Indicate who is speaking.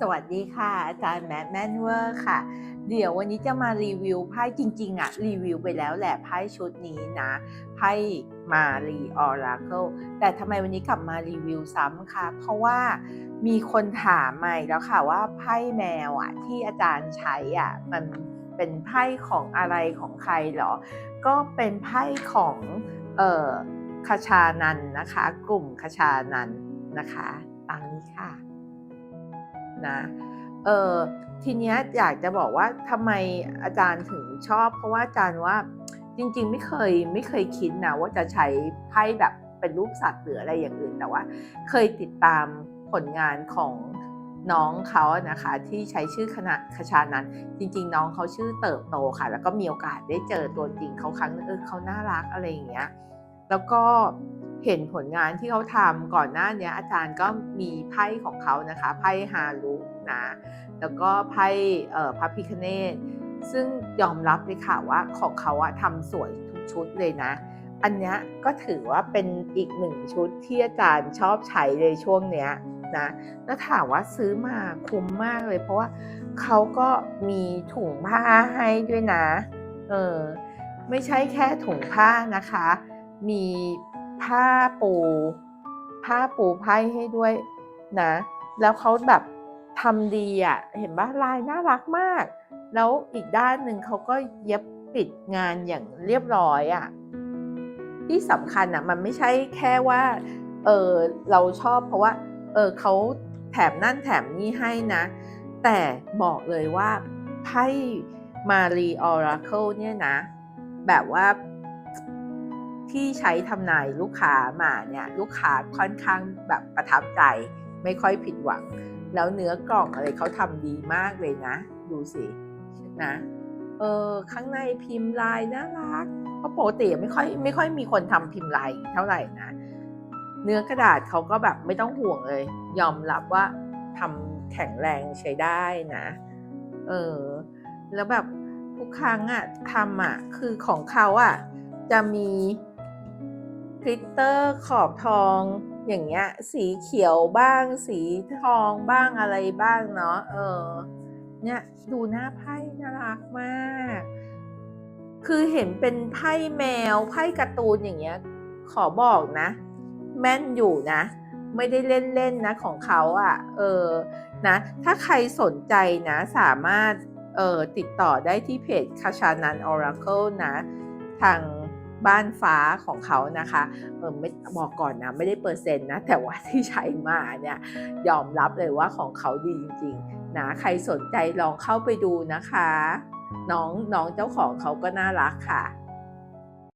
Speaker 1: สวัสดีค่ะ อาจารย์แมทแมนเวอร์ค่ะ เดี๋ยววันนี้จะมารีวิวไพ่จริง ๆอะรีวิวไปแล้วแหละไพ่ชุดนี้นะไพ่มารีออราเคิลแต่ทำไมวันนี้กลับมารีวิวซ้ำคะเพราะว่ามีคนถามมาอีกแล้วค่ะว่าไพ่แมวอะที่อาจารย์ใช้อะมันเป็นไพ่ของอะไรของใครเหรอ ก็เป็นไพ่ของเอ่อคชานันนะคะ กลุ่มคชานันนะคะตามนี้ค่ะ นะเออทีเนี้ยอยากจะบอกว่าทำไมอาจารย์ถึงชอบ เพราะว่าอาจารย์ว่าจริง ๆ ไม่เคยไม่เคยคิดนะว่าจะใช้ไพ่แบบเป็นรูปสัตว์หรืออะไรอย่างอื่นแต่ว่า เคยติดตามผลงานของน้องเขานะคะที่ใช้ชื่อคณะคชานั้นจริง ๆ น้องเขาชื่อเติบโตค่ะ แล้วก็มีโอกาสได้เจอตัวจริงเขาครั้งนึงเออเขาน่ารักอะไรอย่างเงี้ยแล้วก็ เห็นผลงานที่เขาทำก่อนหน้าเนี้ยอาจารย์ก็มีไพ่ของเขานะคะไพ่ฮารุนะแล้วก็ไพ่พระพิคเนตซึ่งยอมรับเลยค่ะว่าของเขาอะทำสวยทุกชุดเลยนะ อันนี้ก็ถือว่าเป็นอีกหนึ่งชุดที่อาจารย์ชอบใช้ในช่วงเนี้ยนะแล้วถามว่าซื้อมาคุ้มมากเลย เพราะว่าเขาก็มีถุงผ้าให้ด้วยนะ เออไม่ใช่แค่ถุงผ้านะคะ มี ผ้าปูผ้าปูไพ่ให้ด้วยนะ แล้วเขาแบบทำดีอะ เห็นปะลายน่ารักมาก แล้วอีกด้านหนึ่งเขาก็เย็บปิดงานอย่างเรียบร้อยอะ ที่สำคัญอะมันไม่ใช่แค่ว่า เออเราชอบเพราะว่า เออเขาแถมนั่นแถมนี่ให้นะ แต่บอกเลยว่าไพ่มารีออราเคิลเนี่ยนะ แบบว่า ที่ใช้ทำนายลูกค้ามาเนี่ยลูกค้าค่อนข้างแบบประทับใจ ไม่ค่อยผิดหวัง แล้วเนื้อกล่องอะไรเขาทำดีมากเลยนะ ดูสินะเออข้างในพิมพ์ลายน่ารักเพราะปกติไม่ค่อยไม่ค่อยมีคนทำพิมพ์ลายเท่าไหร่นะ เนื้อกระดาษเขาก็แบบไม่ต้องห่วงเลย ยอมรับว่าทำแข็งแรงใช้ได้นะเออแล้วแบบทุกครั้งอะทำอะคือของเขาอะจะมี กลิตเตอร์ขอบทองอย่างเงี้ย สีเขียวบ้าง สีทองบ้างอะไรบ้างเนาะเออ เนี่ยดูหน้าไพ่น่ารักมาก คือเห็นเป็นไพ่แมวไพ่การ์ตูนอย่างเงี้ย ขอบอกนะ แม่นอยู่นะ ไม่ได้เล่นๆนะของเขาอะ่ะ เออนะ ถ้าใครสนใจนะสามารถเออติดต่อได้ที่เพจคาชานันออราเคิลนะ ทาง บ้านฟ้าของเขานะคะเออไม่บอกก่อนนะไม่ได้เปอร์เซ็นต์นะแต่ว่าที่ใช้มาเนี่ยยอมรับเลยว่าของเขาดีจริงๆนะใครสนใจลองเข้าไปดูนะคะ น้องน้องเจ้าของเขาก็น่ารักค่ะ